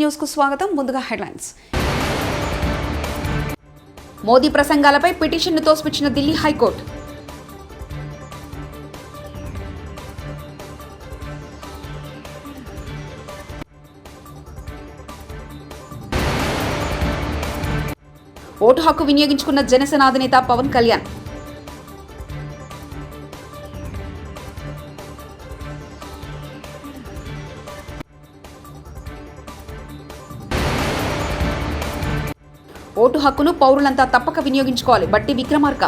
న్యూస్కు స్వాగతం. ముందుగా హెడ్లైన్స్. మోదీ ప్రసంగాలపై పిటిషన్ను తోసిపుచ్చిన ఢిల్లీ హైకోర్టు. ఓటు హక్కు వినియోగించుకున్న జనసేన అధినేత పవన్ కళ్యాణ్. ఓటు హక్కును పౌరులంతా తప్పక వినియోగించుకోవాలి. బట్టి విక్రమార్క.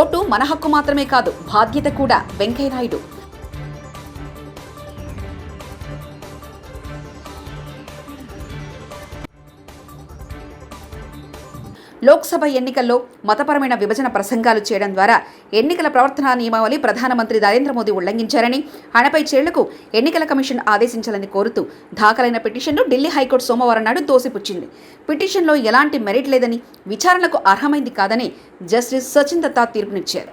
ఓటు మన హక్కు మాత్రమే కాదు బాధ్యత కూడా వెంకయ్యనాయుడు లోక్సభ ఎన్నికల్లో మతపరమైన విభజన ప్రసంగాలు చేయడం ద్వారా ఎన్నికల ప్రవర్తనా నియమావళి ప్రధానమంత్రి నరేంద్ర మోదీ ఉల్లంఘించారని ఆయనపై చర్యలకు ఎన్నికల కమిషన్ ఆదేశించాలని కోరుతూ దాఖలైన పిటిషన్ను ఢిల్లీ హైకోర్టు సోమవారం నాడు తోసిపుచ్చింది పిటిషన్లో ఎలాంటి మెరిట్ లేదని విచారణకు అర్హమైంది కాదని జస్టిస్ సచిన్ దత్తా తీర్పునిచ్చారు.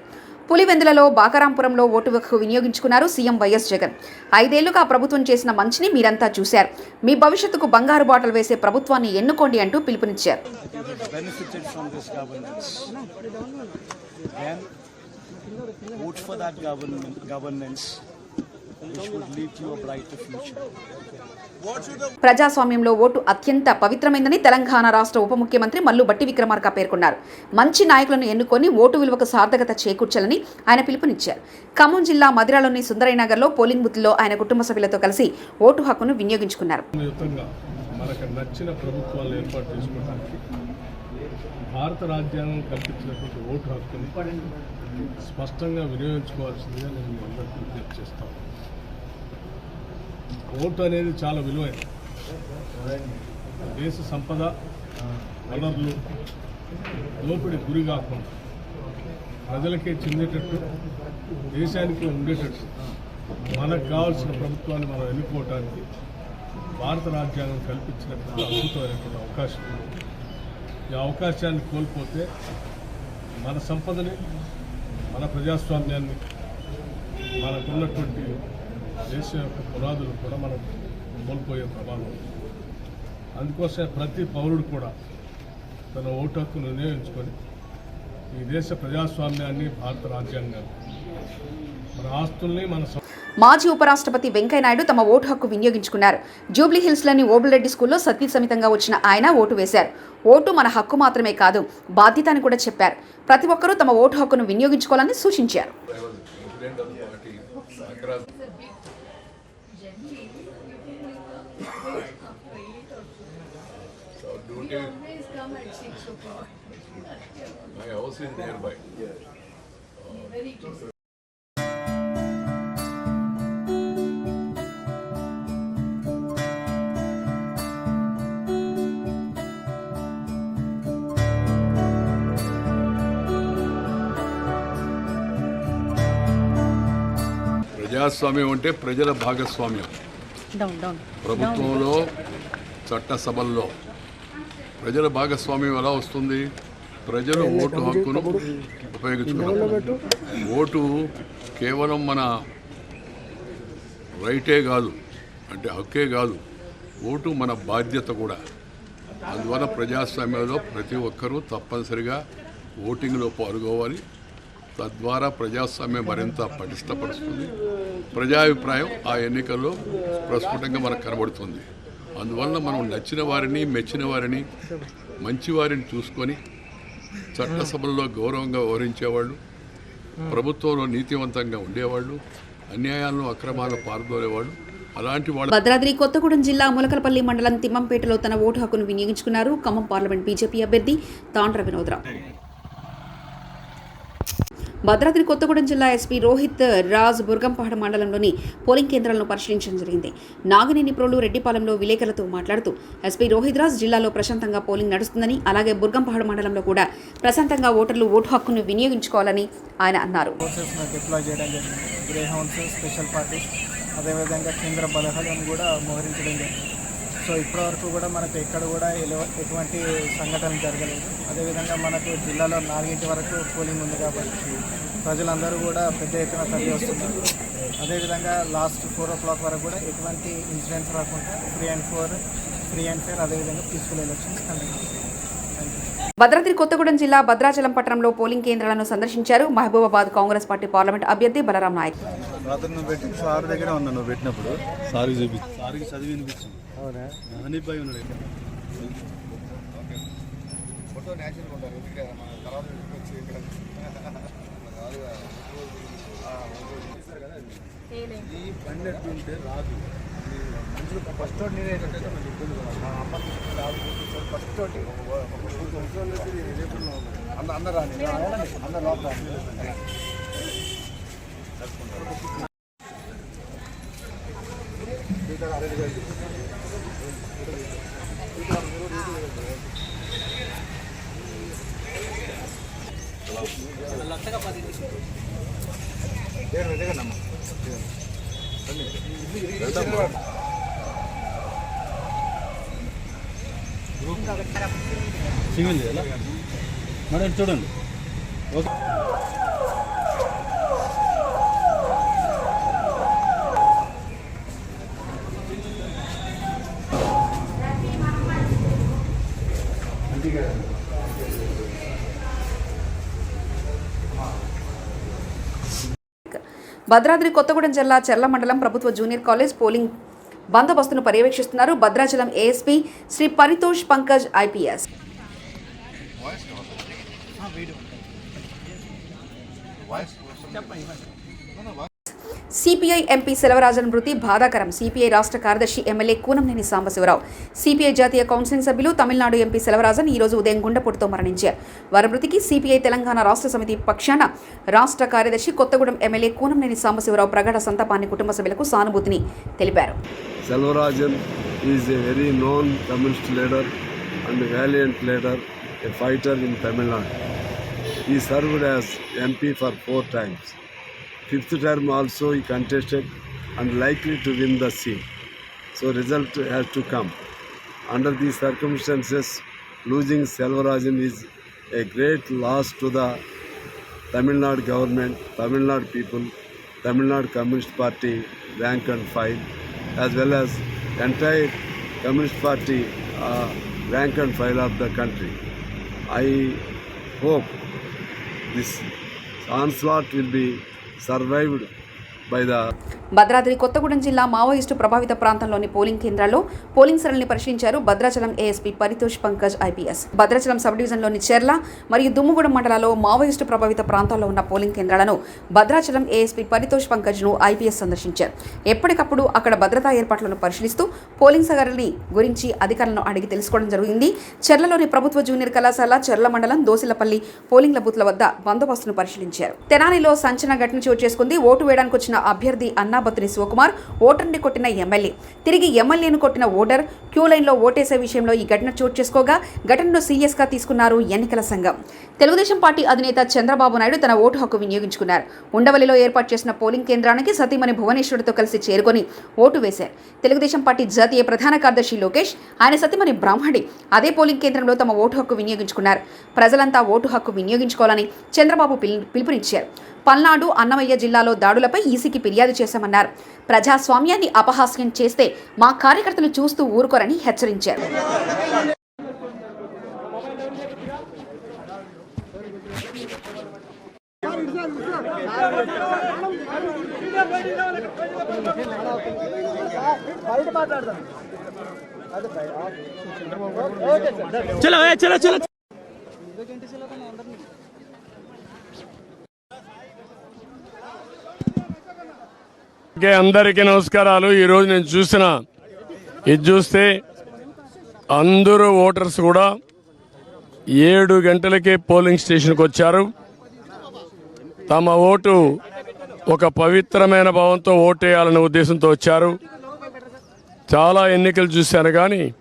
పులివెందులలో బాకరాంపురంలో ఓటు హక్కు వినియోగించుకున్నారు సీఎం వైఎస్ జగన్. ఐదేళ్ళుగా ప్రభుత్వం చేసిన మంచిని మీరంతా చూశారు. మీ భవిష్యత్తుకు బంగారు బాటలు వేసే ప్రభుత్వాన్ని ఎన్నుకోండి అంటూ పిలుపునిచ్చారు. Benefited from this governance, then vote for that government, governance which would lead to a brighter future. ప్రజాస్వామ్యంలో ఓటు అత్యంత పవిత్రమైందని తెలంగాణ రాష్ట్ర ఉప ముఖ్యమంత్రి మల్లు బట్టి విక్రమార్క పేర్కొన్నారు. మంచి నాయకులను ఎన్నుకొని ఓటు విలువకు సార్థకత చేకూర్చాలని ఆయన పిలుపునిచ్చారు. ఖమ్మం జిల్లా మదిరాలోని సుందరయ్యనగర్లో పోలింగ్ బూత్లో ఆయన కుటుంబ సభ్యులతో కలిసి ఓటు హక్కును వినియోగించుకున్నారు. భారత రాజ్యాంగం కల్పించినటువంటి ఓటు హక్కుని స్పష్టంగా వినియోగించుకోవాల్సిందిగా నేను మీ అందరికీ విజ్ఞప్తి చేస్తాను ఓటు అనేది చాలా విలువైనది దేశ సంపద వనరులు లోపిడి గురి కాకుండా ప్రజలకే చెందేటట్టు దేశానికి ఉండేటట్టు మనకు కావాల్సిన ప్రభుత్వాన్ని మనం ఎన్నుకోవటానికి భారత రాజ్యాంగం కల్పించినటువంటి అద్భుతమైనటువంటి అవకాశం. ఈ అవకాశాన్ని కోల్పోతే మన సంపదని మన ప్రజాస్వామ్యాన్ని మనకున్నటువంటి దేశం యొక్క పునాదులు కూడా మనం కోల్పోయే ప్రమాదం. అందుకోసం అందుకోసమే ప్రతి పౌరుడు కూడా తన ఓటు హక్కును వినియోగించుకొని ఈ దేశ ప్రజాస్వామ్యాన్ని భారత రాజ్యాంగాన్ని మన ఆస్తుల్ని మన మాజీ ఉపరాష్ట్రపతి వెంకయ్యనాయుడు తమ ఓటు హక్కు వినియోగించుకున్నారు జూబ్లీ హిల్స్లోని ఓబులరెడ్డి స్కూల్లో సతీ సమితంగా వచ్చిన ఆయన ఓటు వేశారు ఓటు మన హక్కు మాత్రమే కాదు బాధ్యత అని కూడా చెప్పారు ప్రతి ఒక్కరూ తమ ఓటు హక్కును వినియోగించుకోవాలని సూచించారు. My house is nearby. Very close. ప్రజాస్వామ్యం అంటే ప్రజల భాగస్వామ్యం. ప్రభుత్వంలో చట్టసభల్లో ప్రజల భాగస్వామ్యం ఎలా వస్తుంది? ప్రజలు ఓటు హక్కును ఉపయోగించుకున్నారు ఓటు కేవలం మన రైటే కాదు అంటే హక్కే కాదు ఓటు మన బాధ్యత కూడా. అందువల్ల ప్రజాస్వామ్యంలో ప్రతి ఒక్కరూ తప్పనిసరిగా ఓటింగ్లో పాల్గొవాలి తద్వారా ప్రజాస్వామ్యం మరింత పటిష్టపరుస్తుంది. ప్రజాభిప్రాయం ఆ ఎన్నికల్లో ప్రస్ఫుటంగా మనకు కనబడుతుంది. అందువల్ల మనం నచ్చిన వారిని మెచ్చిన వారిని మంచి వారిని చూసుకొని చట్టసభల్లో గౌరవంగా వ్యవహరించేవాళ్ళు ప్రభుత్వంలో నీతివంతంగా ఉండేవాళ్ళు అన్యాయాలను అక్రమాలను పాల్గొనేవాళ్ళు భద్రాద్రి కొత్తగూడెం జిల్లా ములకలపల్లి మండలం తిమ్మంపేటలో తన ఓటు హక్కును వినియోగించుకున్నారు ఖమ్మం పార్లమెంట్ బీజేపీ అభ్యర్థి తాండ్ర వినోద్రావు. భద్రాద్రి కొత్తగూడెం జిల్లా ఎస్పీ రోహిత్ రాజ్ బుర్గంపహాడ మండలంలోని పోలింగ్ కేంద్రాలను పరిశీలించడం జరిగింది. నాగినేని ప్రోలు రెడ్డిపాలెంలో విలేకరులతో మాట్లాడుతూ ఎస్పీ రోహిత్ రాజ్ జిల్లాలో ప్రశాంతంగా పోలింగ్ నడుస్తుందని అలాగే బుర్గంపహడ మండలంలో కూడా ప్రశాంతంగా ఓటర్లు ఓటు హక్కును వినియోగించుకోవాలని ఆయన అన్నారు. స్పెషల్ అదేవిధంగా కేంద్ర బలగాలను కూడా మోహరించడం జరిగింది. సో ఇప్పటివరకు కూడా మనకు ఎక్కడ కూడా ఎల- ఎటువంటి సంఘటనలు జరగలేదు. అదేవిధంగా మనకు జిల్లాలో నాలుగింటి వరకు పోలింగ్ ఉంది కాబట్టి ప్రజలందరూ కూడా పెద్ద ఎత్తున తరలి వస్తున్నారు. అదేవిధంగా లాస్ట్ ఫోర్ ఓ క్లాక్ వరకు కూడా ఎటువంటి ఇన్సిడెంట్స్ రాకుండా free and fair free and fair అదేవిధంగా peaceful elections conduct Bhadradri Kothagudem జిల్లా భద్రాచలం పట్టణంలో పోలింగ్ కేంద్రాలను సందర్శించారు మహబూబాబాద్ కాంగ్రెస్ పార్టీ పార్లమెంట్ అభ్యర్థి బలరాం నాయక్. రాత్రి నువ్వు పెట్టి సార్ దగ్గర ఉన్నా నువ్వు పెట్టినప్పుడు సారికి చూపి సారికి చదివి వినిపించింది అవునా హనీబాయి ఉన్నాడు ఇక్కడ. ఈ బండి ఎట్టుంటే రాదు ఫస్ట్ నేనే ఫస్ట్ అన్న అన్న రాని అన్న లోపల సింగిల్ చేయాలా మేడం చూడండి ఓకే భద్రాద్రి కొత్తగూడెం జిల్లా చెర్ల మండలం ప్రభుత్వ జూనియర్ కాలేజ్ పోలింగ్ బందోబస్తును పర్యవేక్షిస్తున్నారు. Bhadrachalam ASP Shri Paritosh Pankaj IPS CPI MP Selvarajan మృతి బాధాకరం సిపిఐ రాష్ట్ర కార్యదర్శి ఎమ్మెల్యే కూనంనేని సాంబశివరావు సిపిఐ జాతీయ కౌన్సిల్ సభ్యులు తమిళనాడు ఎంపీ సెలవరాజన్ ఈ రోజు ఉదయం గుండెపోటుతో మరణించారు వారి మృతికి సిపిఐ తెలంగాణ రాష్ట్ర సమితి పక్షాన రాష్ట్ర కార్యదర్శి కొత్తగూడెం ఎమ్మెల్యే కూనంనేని సాంబశివరావు ప్రగాఢ సంతాపాన్ని కుటుంబ సభ్యులకు సానుభూతిని తెలిపారు Selvarajan is a very known communist leader and valiant leader a fighter in Tamil Nadu. He served as MP for four times. Fifth term also he contested and likely to win the seat. So result has to come. Under these circumstances, losing Selvarajan is a great loss to the Tamil Nadu government, Tamil Nadu people, Tamil Nadu Communist Party rank and file, as well as entire Communist Party uh, rank and file of the country. I hope this onslaught will be survived by the Bhadradri Kothagudem జిల్లా Maoist ప్రభావిత ప్రాంతంలోని polling కేంద్రాల్లో polling సరళిని పరిశీలించారు Bhadrachalam ASP Paritosh Pankaj IPS. Bhadrachalam sub డివిజన్లోని చెర్ల మరియు దుమ్ముగూడెం మండలాల్లో Maoist ప్రభావిత ప్రాంతాల్లో ఉన్న పోలింగ్ కేంద్రాలను భద్రాచలం ఏఎస్పీ పరితోష్ పంకజ్ను ఐపీఎస్ సందర్శించారు. ఎప్పటికప్పుడు అక్కడ భద్రతా ఏర్పాట్లను పరిశీలిస్తూ పోలింగ్ సరళిని గురించి అధికారులను అడిగి తెలుసుకోవడం జరిగింది. చెర్లలోని ప్రభుత్వ జూనియర్ కళాశాల చెర్ల మండలం దోసిలపల్లి పోలింగ్ల బూత్ల వద్ద బందోబస్తును పరిశీలించారు. తెనాలిలో సంచలన ఘటన చోటు చేసుకుంది. ఓటు వేయడానికి వచ్చిన అభ్యర్థి అన్నాబత్తిని శివకుమార్ ఓటర్ని కొట్టిన ఎమ్మెల్యే. తిరిగి ఎమ్మెల్యేను కొట్టిన ఓటర్ క్యూ లైన్లో ఓటేసే విషయంలో ఈ ఘటన చోటు చేసుకోగా ఘటనను సీరియస్గా తీసుకున్నారు ఎన్నికల సంఘం. తెలుగుదేశం పార్టీ అధినేత చంద్రబాబు నాయుడు తన ఓటు హక్కు వినియోగించుకున్నారు. ఉండవల్లిలో ఏర్పాటు చేసిన పోలింగ్ కేంద్రానికి సతీమణి భువనేశ్వరితో కలిసి చేరుకొని ఓటు వేశారు. తెలుగుదేశం పార్టీ జాతీయ ప్రధాన కార్యదర్శి లోకేష్ ఆయన సతీమణి బ్రాహ్మణి అదే పోలింగ్ కేంద్రంలో తమ ఓటు హక్కు వినియోగించుకున్నారు. ప్రజలంతా ఓటు హక్కు వినియోగించుకోవాలని చంద్రబాబు పిలుపునిచ్చారు. పల్నాడు అన్నమయ్య జిల్లాలో దాడులపై ఈసీకి ఫిర్యాదు చేశామన్నారు. ప్రజాస్వామ్యాన్ని అపహాస్యం చేస్తే మా కార్యకర్తలు చూస్తూ ఊరుకోరని హెచ్చరించారు. ఓకే అందరికీ నమస్కారాలు. ఈరోజు నేను చూసిన ఇది చూస్తే అందరూ ఓటర్స్ కూడా ఏడు గంటలకే పోలింగ్ స్టేషన్కి వచ్చారు. తమ ఓటు ఒక పవిత్రమైన భావంతో ఓటేయాలనే ఉద్దేశంతో వచ్చారు. చాలా ఎన్నికలు చూశాను కానీ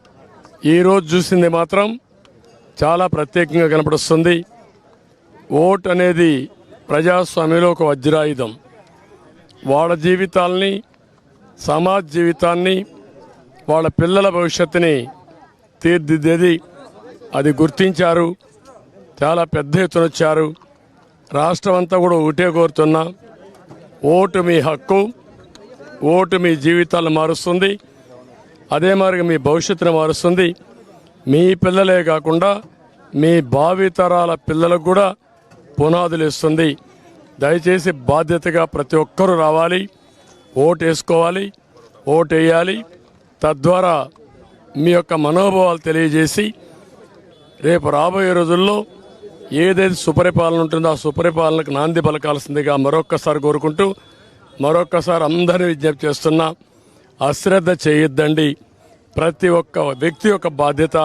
ఈరోజు చూసింది మాత్రం చాలా ప్రత్యేకంగా కనపడుస్తుంది. ఓట్ అనేది ప్రజాస్వామ్యంలో ఒక వజ్రాయుధం. వాళ్ళ జీవితాల్ని సమాజ్ జీవితాన్ని వాళ్ళ పిల్లల భవిష్యత్తుని తీర్దిద్దేది అది గుర్తించారు. చాలా పెద్ద ఎత్తున వచ్చారు. రాష్ట్రం అంతా కూడా ఒకటే కోరుతున్నా. ఓటు మీ హక్కు ఓటు మీ జీవితాలను మారుస్తుంది. అదే మరి మీ భవిష్యత్తును మారుస్తుంది. మీ పిల్లలే కాకుండా మీ భావితరాల పిల్లలకు కూడా పునాదులు ఇస్తుంది దయచేసి బాధ్యతగా ప్రతి ఒక్కరూ రావాలి ఓటు వేసుకోవాలి ఓటు వేయాలి. తద్వారా మీ యొక్క మనోభావాలు తెలియజేసి రేపు రాబోయే రోజుల్లో ఏదైతే సుపరిపాలన ఉంటుందో ఆ సుపరిపాలనకు నాంది పలకాల్సిందిగా మరొక్కసారి కోరుకుంటూ మరొక్కసారి అందరినీ విజ్ఞప్తి చేస్తున్నా అశ్రద్ధ చేయొద్దండి. ప్రతి ఒక్క వ్యక్తి యొక్క బాధ్యత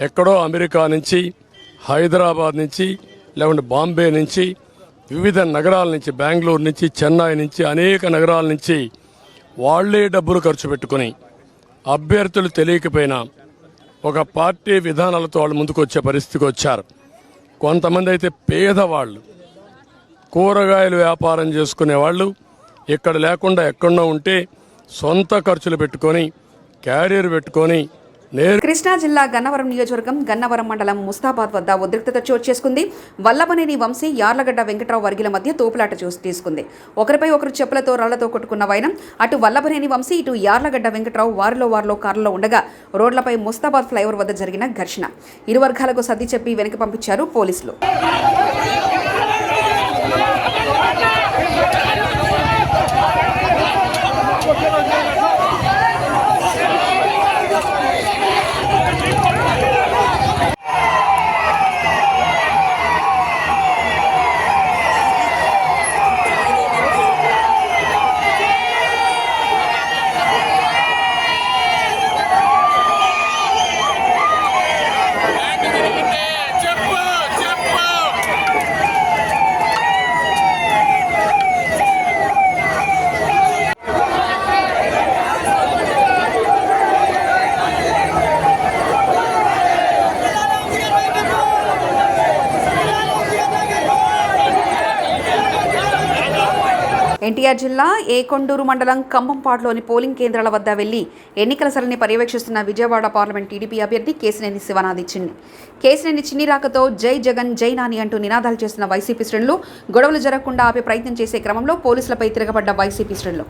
ఎక్కడో అమెరికా నుంచి హైదరాబాద్ నుంచి లేకుంటే బాంబే నుంచి వివిధ నగరాల నుంచి బెంగళూరు నుంచి చెన్నై నుంచి అనేక నగరాల నుంచి వాళ్ళే డబ్బులు ఖర్చు పెట్టుకుని అభ్యర్థులు తెలియకపోయినా ఒక పార్టీ విధానాలతో వాళ్ళు ముందుకు వచ్చే పరిస్థితికి వచ్చారు. కొంతమంది అయితే పేదవాళ్ళు కూరగాయలు వ్యాపారం చేసుకునే వాళ్ళు ఇక్కడ లేకుండా ఎక్కడో ఉంటే సొంత ఖర్చులు పెట్టుకొని క్యారియర్ పెట్టుకొని కృష్ణా జిల్లా గన్నవరం నియోజకవర్గం గన్నవరం మండలం ముస్తాబాద్ వద్ద ఉద్రిక్తత చోటు చేసుకుంది. వల్లభనేని వంశీ యార్లగడ్డ వెంకట్రావు వర్గీల మధ్య తోపులాట చూసి తీసుకుంది. ఒకరిపై ఒకరు చెప్పులతో రాళ్ళతో కొట్టుకున్న వైనం అటు వల్లభనేని వంశీ ఇటు యార్లగడ్డ వెంకట్రావు వారిలో వారిలో కారులో ఉండగా రోడ్లపై ముస్తాబాద్ ఫ్లైఓవర్ వద్ద జరిగిన ఘర్షణ. ఇరు వర్గాలకు సర్ది చెప్పి వెనక్కి పంపించారు పోలీసులు. ఎన్టీఆర్ జిల్లా ఏకొండూరు మండలం కంభంపాడులోని పోలింగ్ కేంద్రాల వద్ద వెళ్ళి ఎన్నికల సరళిని పర్యవేక్షిస్తున్న విజయవాడ పార్లమెంట్ టీడీపీ అభ్యర్థి కేసినేని శివనాథి చిన్ని కేసినేని చిన్ని రాకతో జై జగన్ జై నాని అంటూ నినాదాలు చేస్తున్న వైసీపీ శ్రేణులు గొడవలు జరగకుండా ఆపే ప్రయత్నం చేసే క్రమంలో పోలీసులపై తిరగబడ్డ వైసీపీ శ్రేణులు.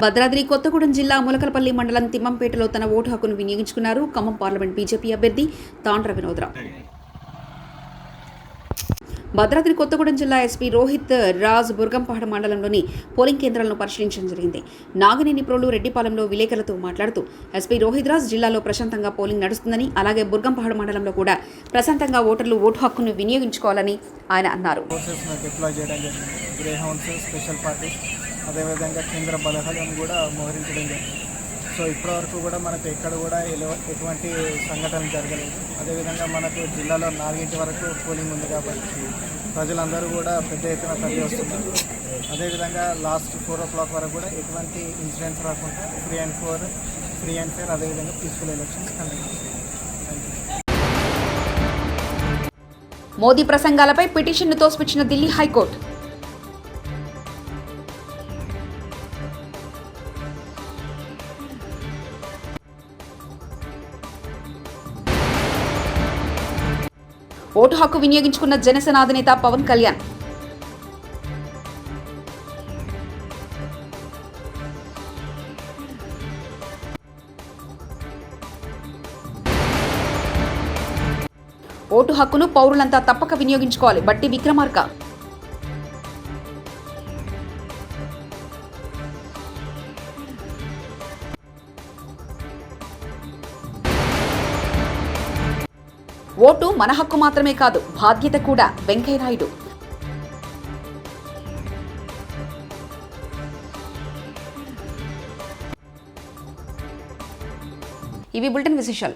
భద్రాద్రి కొత్తగూడెం జిల్లా ములకలపల్లి మండలం తిమ్మంపేటలో తన ఓటు హక్కును వినియోగించుకున్నారు. ఖమ్మం పార్లమెంట్ బీజేపీ అభ్యర్థి తాండ్ర వినోద్రావు. భద్రాద్రి కొత్తగూడెం జిల్లా ఎస్పీ రోహిత్ రాజ్ బుర్గంపహడ మండలంలోని పోలింగ్ కేంద్రాలను పరిశీలించడం జరిగింది. నాగనేని ప్రోలు రెడ్డిపాలెంలో విలేకరులతో మాట్లాడుతూ ఎస్పీ రోహిత్ రాజ్ జిల్లాలో ప్రశాంతంగా పోలింగ్ నడుస్తుందని అలాగే బుర్గంపహడ మండలంలో కూడా ప్రశాంతంగా ఓటర్లు ఓటు హక్కును వినియోగించుకోవాలని ఆయన అన్నారు. స్పెషల్ అదేవిధంగా కేంద్ర బలగాలను కూడా మోహరించడం జరిగింది. సో ఇప్పటివరకు కూడా మనకు ఎక్కడ కూడా ఎటువంటి సంఘటనలు జరగలేదు. అదేవిధంగా మనకు జిల్లాలో నాలుగింటి వరకు పోలింగ్ ఉంది కాబట్టి ప్రజలందరూ కూడా పెద్ద ఎత్తున తరలి వస్తున్నారు. అదేవిధంగా లాస్ట్ ఫోర్ ఓ క్లాక్ వరకు కూడా ఎటువంటి ఇన్సిడెంట్స్ రాకుండా free and fair free and fair అదేవిధంగా పీస్ఫుల్ ఎలక్షన్స్ కండక్ట్ మోదీ ప్రసంగాలపై పిటిషన్ను తోసిపుచ్చిన ఢిల్లీ హైకోర్టు. ఓటు హక్కు వినియోగించుకున్న జనసేన అధినేత పవన్ కళ్యాణ్. ఓటు హక్కును పౌరులంతా తప్పక వినియోగించుకోవాలి. బట్టి విక్రమార్క. ఓటు మన హక్కు మాత్రమే కాదు బాధ్యత కూడా వెంకయ్యనాయుడు. ఇవి బులెటిన్ విశేషాలు.